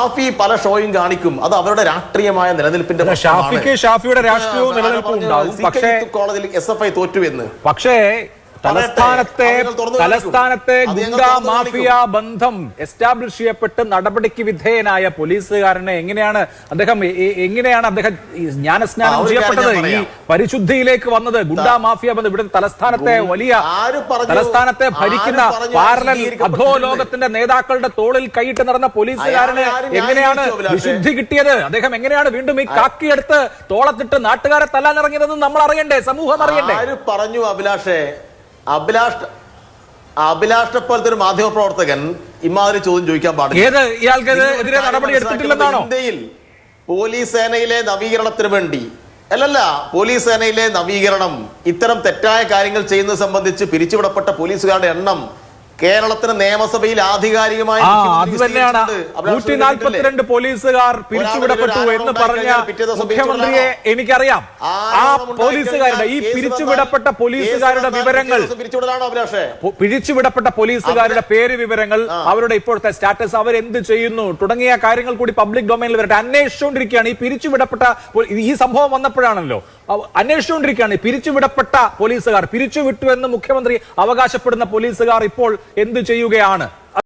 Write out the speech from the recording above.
ഷാഫി പല ഷോയും കാണിക്കും അത് അവരുടെ രാഷ്ട്രീയമായ നിലനിൽപ്പിന്റെ. ഷാഫിക്ക് ഷാഫിയുടെ രാഷ്ട്രീയവും നിലനിൽപ്പും? ഉണ്ടാവും പക്ഷേ കോളേജിൽ എസ് എഫ് ഐ തോറ്റു എന്ന് പക്ഷേ തലസ്ഥാനത്തെ. തലസ്ഥാനത്തെ ഗുണ്ട മാഫിയ ബന്ധം എസ്റ്റാബ്ലിഷ് ചെയ്യപ്പെട്ട് നടപടിക്ക് വിധേയനായ പോലീസുകാരനെ എങ്ങനെയാണ് അദ്ദേഹം എങ്ങനെയാണ് അദ്ദേഹം ജ്ഞാനസ്നാനം ചെയ്യപ്പെട്ടത്? ഈ പരിശുദ്ധിയിലേക്ക് വന്നത് ഗുണ്ടാ മാഫിയ ബന്ധം. ഇവിടെ തലസ്ഥാനത്തെ വലിയ തലസ്ഥാനത്തെ ഭരിക്കുന്ന പാർലൽ അധോ ലോകത്തിന്റെ അധോലോകത്തിന്റെ നേതാക്കളുടെ തോളിൽ കൈയിട്ട് നടന്ന പോലീസുകാരനെ എങ്ങനെയാണ് വിശുദ്ധി കിട്ടിയത്? അദ്ദേഹം എങ്ങനെയാണ് വീണ്ടും ഈ കാക്കിയെടുത്ത് തോളത്തിട്ട് നാട്ടുകാരെ തല്ലാൻ ഇറങ്ങിയതെന്ന് നമ്മൾ അറിയണ്ടേ? സമൂഹം അറിയണ്ടേ? പറഞ്ഞു അഭിലാഷേ? അഭിലാഷ് അഭിലാഷിനെ പോലത്തെ ഒരു മാധ്യമ പ്രവർത്തകൻ ഇമാതിരി ചോദ്യം ചോദിക്കാൻ പാടില്ല. ഇന്ത്യയിൽ പോലീസ് സേനയിലെ നവീകരണത്തിന് വേണ്ടി. അല്ലല്ല പോലീസ് സേനയിലെ നവീകരണം ഇത്തരം തെറ്റായ കാര്യങ്ങൾ ചെയ്യുന്നത് സംബന്ധിച്ച് പിരിച്ചുവിടപ്പെട്ട പോലീസുകാരുടെ എണ്ണം കേരളത്തിന് നിയമസഭയിൽ ആധികാരികമായി അത് തന്നെയാണ്. നൂറ്റി നാൽപ്പത്തിരണ്ട് പോലീസുകാർ പിരിച്ചുവിടപ്പെട്ടു എന്ന് പറഞ്ഞ മുഖ്യമന്ത്രിയെ എനിക്കറിയാം. ആ പോലീസുകാരുടെ ഈ പിരിച്ചുവിടപ്പെട്ട പോലീസുകാരുടെ വിവരങ്ങൾ പിരിച്ചുവിടപ്പെട്ട പോലീസുകാരുടെ പേര് വിവരങ്ങൾ അവരുടെ ഇപ്പോഴത്തെ സ്റ്റാറ്റസ് അവർ അവരെന്ത് ചെയ്യുന്നു? തുടങ്ങിയ കാര്യങ്ങൾ കൂടി പബ്ലിക് ഡൊമൈനിൽ വരട്ടെ. അന്വേഷിച്ചുകൊണ്ടിരിക്കുകയാണ്. ഈ പിരിച്ചുവിടപ്പെട്ട ഈ സംഭവം വന്നപ്പോഴാണല്ലോ അന്വേഷിച്ചുകൊണ്ടിരിക്കുകയാണ്. പിരിച്ചുവിടപ്പെട്ട പോലീസുകാർ പിരിച്ചുവിട്ടു എന്ന് മുഖ്യമന്ത്രി അവകാശപ്പെടുന്ന പോലീസുകാർ ഇപ്പോൾ എന്ത് ചെയ്യുകയാണ്?